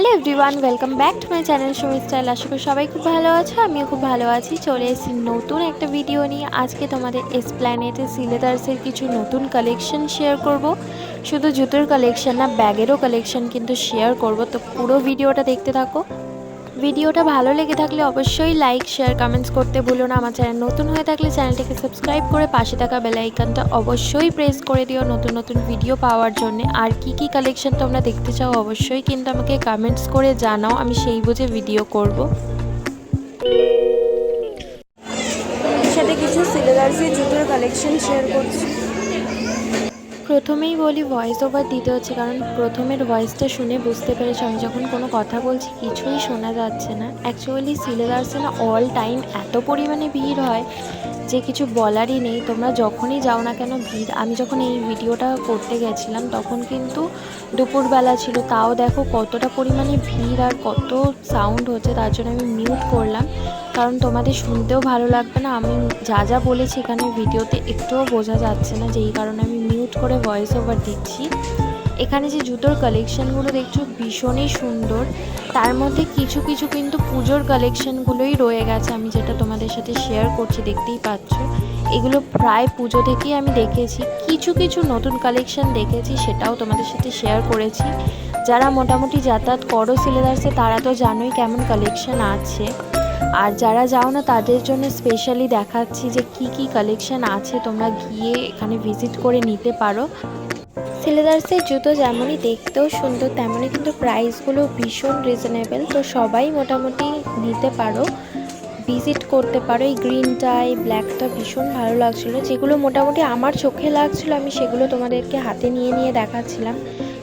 Hello everyone, welcome back to my channel Sumit style. আশা করি সবাই খুব ভালো আছে, আমিও খুব ভালো আছি। চলে এসেছি নতুন একটা ভিডিও নিয়ে। আজকে তোমাদের এসপ্ল্যানেটে সিলেদার্সের কিছু নতুন কালেকশন শেয়ার করব। শুধু জুতোর কালেকশন না ব্যাগেরও কালেকশন কিন্তু শেয়ার করব। তো পুরো ভিডিওটা দেখতে থাকো। ভিডিওটা ভালো লেগে থাকলে অবশ্যই লাইক শেয়ার কমেন্টস করতে ভুলো না। আমার চ্যানেল নতুন হয়ে থাকলে চ্যানেলটিকে সাবস্ক্রাইব করে পাশে থাকা বেল আইকনটা অবশ্যই প্রেস করে দিও নতুন নতুন ভিডিও পাওয়ার জন্য। আর কি কি কালেকশন তোমরা দেখতে চাও অবশ্যই কিন্তু আমাকে কমেন্টস করে জানাও। আমি সেই বুঝে ভিডিও করব। সাথে কিছু সিলেদার্সের জুতোর কালেকশন শেয়ার করছি। প্রথমেই বলি ভয়েস ওভার দিতে হচ্ছে, কারণ প্রথমের ভয়েসটা শুনে বুঝতে পেরেছি, আমি যখন কোনো কথা বলছি কিছুই শোনা যাচ্ছে না। অ্যাকচুয়ালি সিলেবাসে না অল টাইম এত পরিমাণে ভিড় হয় যে কিছু বলারই নেই, তোমরা যখনই যাও না কেন ভিড়। আমি যখন এই ভিডিওটা করতে গেছিলাম, তখন কিন্তু দুপুরবেলা ছিল। তাও দেখো কতটা পরিমাণে ভিড় আর কত সাউন্ড হচ্ছে, তার জন্য আমি মিউট করলাম। কারণ তোমাদের শুনতেও ভালো লাগবে না। আমি যা যা বলেছি এখানে ভিডিওতে একটুও বোঝা যাচ্ছে না, যেই কারণে আমি মিউট করে ভয়েস ওভার দিচ্ছি। এখানে যে জুতোর কালেকশনগুলো দেখছ ভীষণই সুন্দর। তার মধ্যে কিছু কিছু কিন্তু পুজোর কালেকশনগুলোই রয়ে গেছে, আমি যেটা তোমাদের সাথে শেয়ার করছি, দেখতেই পাচ্ছ। এগুলো প্রায় পুজো থেকেই আমি দেখেছি। কিছু কিছু নতুন কালেকশন দেখেছি, সেটাও তোমাদের সাথে শেয়ার করেছি। যারা মোটামুটি যাতায়াত করো সিলেদার্সে তারা তো জানোই কেমন কালেকশন আছে। আর যারা যাও না, তাদের জন্য স্পেশালি দেখাচ্ছি যে কি কি কালেকশন আছে, তোমরা গিয়ে এখানে ভিজিট করে নিতে পারো। সিলেদার্সের জুতো যেমনই দেখতেও সুন্দর, তেমনই কিন্তু প্রাইসগুলো ভীষণ রিজনেবল তো সবাই মোটামুটি নিতে পারো ভিজিট করতে পারো। এই গ্রিনটা এই ব্ল্যাকটা ভীষণ ভালো লাগছিল। যেগুলো মোটামুটি আমার চোখে লাগছিল, আমি সেগুলো তোমাদেরকে হাতে নিয়ে নিয়ে দেখাচ্ছিলাম।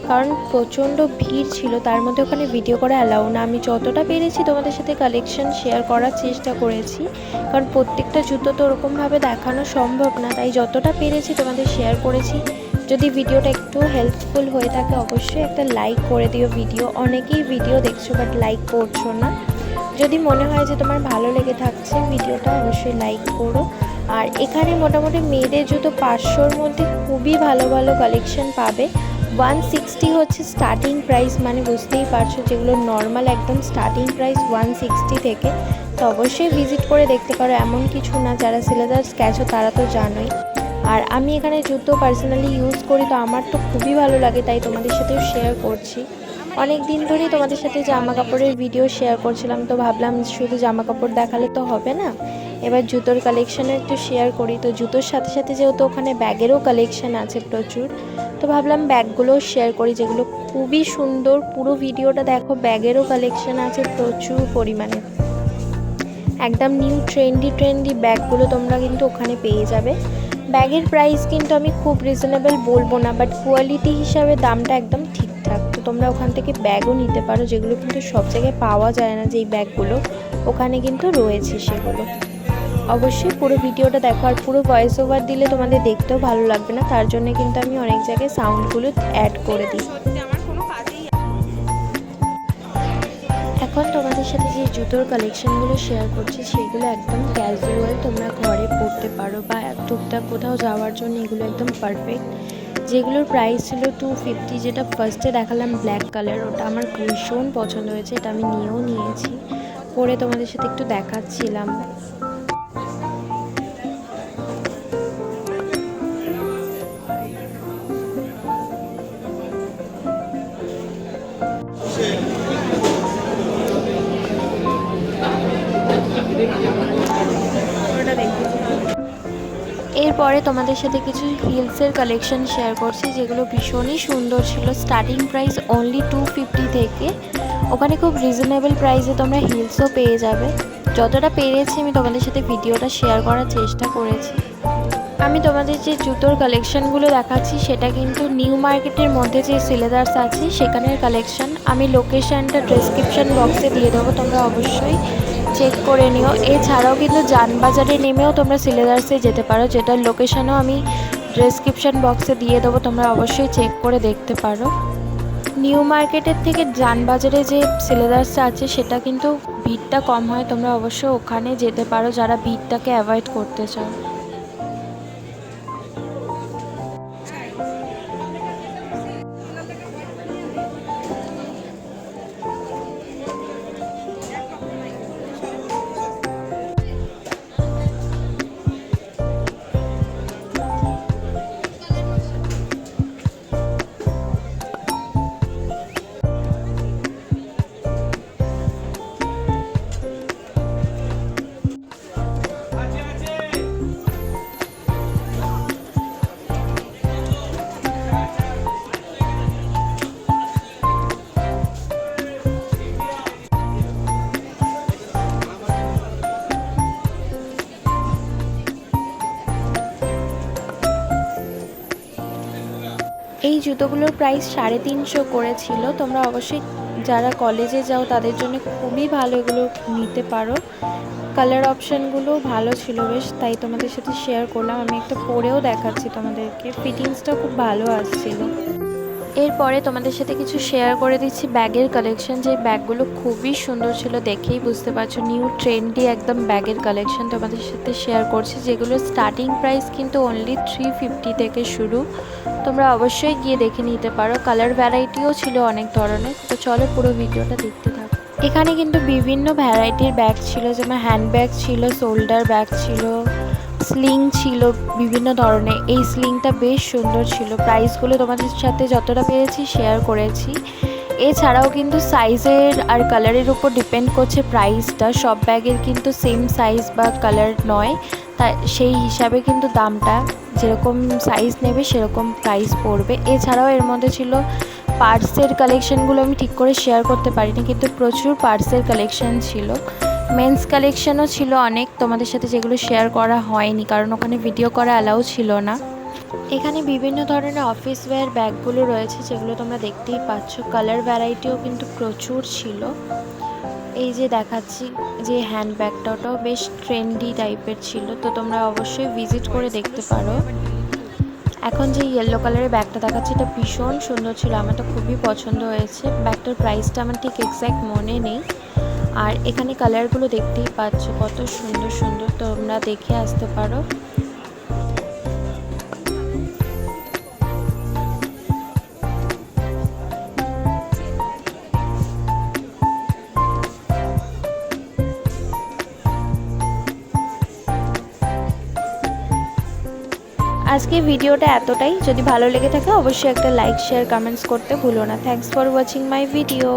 কারণ প্রচণ্ড ভিড় ছিল, তার মধ্যে ওখানে ভিডিও করা অ্যালাউ না। আমি যতটা পেরেছি তোমাদের সাথে কালেকশন শেয়ার করার চেষ্টা করেছি। কারণ প্রত্যেকটা জুতো তো ওরকমভাবে দেখানো সম্ভব না, তাই যতটা পেরেছি তোমাদের শেয়ার করেছি। যদি ভিডিওটা একটু হেল্পফুল হয়ে থাকে, অবশ্যই একটা লাইক করে দিও ভিডিও অনেকেই ভিডিও দেখছ বাট লাইক করছ না। যদি মনে হয় যে তোমার ভালো লেগে থাকছে, ভিডিওটা অবশ্যই লাইক করো। আর এখানে মোটামুটি মেয়েদের জুতো পাঁচশোর মধ্যে খুবই ভালো ভালো কালেকশন পাবে। ওয়ান সিক্সটি হচ্ছে স্টার্টিং প্রাইস মানে বুঝতেই পারছ যেগুলো নর্মাল একদম স্টার্টিং প্রাইস ওয়ান সিক্সটি থেকে। তো অবশ্যই ভিজিট করে দেখতে পারো। এমন কিছু না, যারা সিলেদার্স গেছো তারা তো জানোই। আর আমি এখানে জুতো পার্সোনালি ইউজ করি, তো আমার তো খুবই ভালো লাগে, তাই তোমাদের সাথেও শেয়ার করছি। অনেক দিন ধরেই তোমাদের সাথে জামা কাপড়ের ভিডিও শেয়ার করছিলাম, তো ভাবলাম শুধু জামা কাপড় দেখালে তো হবে না? এবার জুতোর কালেকশনও একটু শেয়ার করি, তো জুতোর সাথে সাথে যেহেতু ওখানে ব্যাগেরও কালেকশান আছে প্রচুর, তো ভাবলাম ব্যাগগুলোও শেয়ার করি, যেগুলো খুবই সুন্দর, পুরো ভিডিওটা দেখো, ব্যাগেরও কালেকশান আছে প্রচুর পরিমাণে। একদম নিউ ট্রেন্ডি ট্রেন্ডি ব্যাগগুলো তোমরা কিন্তু ওখানে পেয়ে যাবে। ব্যাগের প্রাইস কিন্তু আমি খুব রিজনেবল বলব না বাট কোয়ালিটি হিসাবে দামটা একদম ঠিকঠাক। তো তোমরা ওখান থেকে ব্যাগও নিতে পারো, যেগুলো কিন্তু সব জায়গায় পাওয়া যায় না যেই ব্যাগগুলো, ওখানে কিন্তু রয়েছে সেগুলো। অবশ্যই পুরো ভিডিওটা দেখো, আর পুরো ভয়েস ওভার দিলে তোমাদের দেখতেও ভালো লাগবে না, তার জন্য কিন্তু আমি অনেক জায়গায় সাউন্ডগুলো অ্যাড করে দিই। এখন তোমাদের সাথে যে জুতোর কালেকশানগুলো শেয়ার করছি, সেগুলো একদম ক্যাজুয়াল তোমরা ঘরে পরতে পারো বা টুকটাক কোথাও যাওয়ার জন্য এগুলো একদম পারফেক্ট যেগুলোর প্রাইস ছিল টু ফিফটি যেটা ফার্স্টে দেখালাম ব্ল্যাক কালার ওটা আমার ভীষণ পছন্দ হয়েছে, এটা আমি নিয়েও নিয়েছি। পরে তোমাদের সাথে একটু দেখাচ্ছিলাম। এরপরে তোমাদের সাথে কিছু হিলসের কালেকশন শেয়ার করছি, যেগুলো ভীষণই সুন্দর ছিল। Starting price only two fifty থেকে। ওখানে খুব রিজনেবল প্রাইসে তোমরা হিলসও পেয়ে যাবে। যতটা পেরেছি আমি তোমাদের সাথে ভিডিওটা শেয়ার করার চেষ্টা করেছি। আমি তোমাদের যে জুতোর কালেকশানগুলো দেখাচ্ছি, সেটা কিন্তু নিউ মার্কেটের মধ্যে যে সিলেদার্স আছে, সেখানের কালেকশান আমি লোকেশানটা ডেসক্রিপশন বক্সে দিয়ে দেবো, তোমরা অবশ্যই চেক করে নিও। এছাড়াও কিন্তু যানবাজারে নেমেও তোমরা সিলেদার্সে যেতে পারো, যেটার লোকেশানও আমি ডেসক্রিপশান বক্সে দিয়ে দেবো, তোমরা অবশ্যই চেক করে দেখতে পারো। নিউ মার্কেটের থেকে যানবাজারে যে সিলেদার্সটা আছে, সেটা কিন্তু ভিড়টা কম হয়, তোমরা অবশ্যই ওখানে যেতে পারো, যারা ভিড়টাকে অ্যাভয়েড করতে চাও। জুতোগুলোর প্রাইস সাড়ে তিনশো করেছিল। তোমরা অবশ্যই যারা কলেজে যাও, তাদের জন্য খুবই ভালো এগুলো নিতে পারো। কালার অপশানগুলো ভালো ছিল বেশ, তাই তোমাদের সাথে শেয়ার করলাম। আমি একটা পরেও দেখাচ্ছি তোমাদেরকে। ফিটিংসটা খুব ভালো আসছিল। এরপরে তোমাদের সাথে কিছু শেয়ার করে দিচ্ছি। ব্যাগের কালেকশন যে ব্যাগগুলো খুবই সুন্দর ছিল দেখেই বুঝতে পারছ। নিউ ট্রেন্ডি একদম ব্যাগের কালেকশন তোমাদের সাথে শেয়ার করছি যেগুলো স্টার্টিং প্রাইস কিন্তু অনলি থ্রি ফিফটি থেকে শুরু। তোমরা অবশ্যই গিয়ে দেখে নিতে পারো। কালার ভ্যারাইটিও ছিল অনেক ধরনের। তো চলো পুরো ভিডিওটা দেখতে থাকো। এখানে কিন্তু বিভিন্ন ভ্যারাইটির ব্যাগ ছিল, যেমন হ্যান্ড ব্যাগ ছিল শোল্ডার ব্যাগ ছিল স্লিং ছিল বিভিন্ন ধরনের। এই স্লিংটা বেশ সুন্দর ছিল। প্রাইসগুলো তোমাদের সাথে যতটা পেরেছি শেয়ার করেছি। এছাড়াও কিন্তু সাইজের আর কালারের উপর ডিপেন্ড করছে প্রাইসটা সব ব্যাগের কিন্তু সেম সাইজ বা কালার নয়। তা সেই হিসাবে কিন্তু দামটা যেরকম সাইজ নেবে সেরকম প্রাইস পড়বে। এছাড়াও এর মধ্যে ছিল পার্সের কালেকশানগুলো আমি ঠিক করে শেয়ার করতে পারিনি, কিন্তু প্রচুর পার্সের কালেকশান ছিল। মেন্স কালেকশনও ছিল অনেক, তোমাদের সাথে যেগুলো শেয়ার করা হয়নি, কারণ ওখানে ভিডিও করা অ্যালাউ ছিল না। এখানে বিভিন্ন ধরনের অফিস ওয়্যার ব্যাগগুলো রয়েছে, যেগুলো তোমরা দেখতেই পাচ্ছ। কালার ভ্যারাইটিও কিন্তু প্রচুর ছিল। এই যে দেখাচ্ছি যে হ্যান্ড ব্যাগটা ওটাও বেশ ট্রেন্ডি টাইপের ছিল, তো তোমরা অবশ্যই ভিজিট করে দেখতে পারো। এখন যে ইয়েলো কালারের ব্যাগটা দেখাচ্ছি, এটা ভীষণ সুন্দর ছিল, আমার তো খুবই পছন্দ হয়েছে। ব্যাগটার প্রাইসটা আমার ঠিক এক্স্যাক্ট মনে নেই। আর এখানে কালারগুলো দেখতেই পাচ্ছ, কত সুন্দর সুন্দর তোমরা দেখে আসতে পারো। আজকে ভিডিওটা এতটাই। যদি ভালো লেগে থাকে, অবশ্যই একটা লাইক শেয়ার কমেন্টস করতে ভুলো না। Thanks for watching my video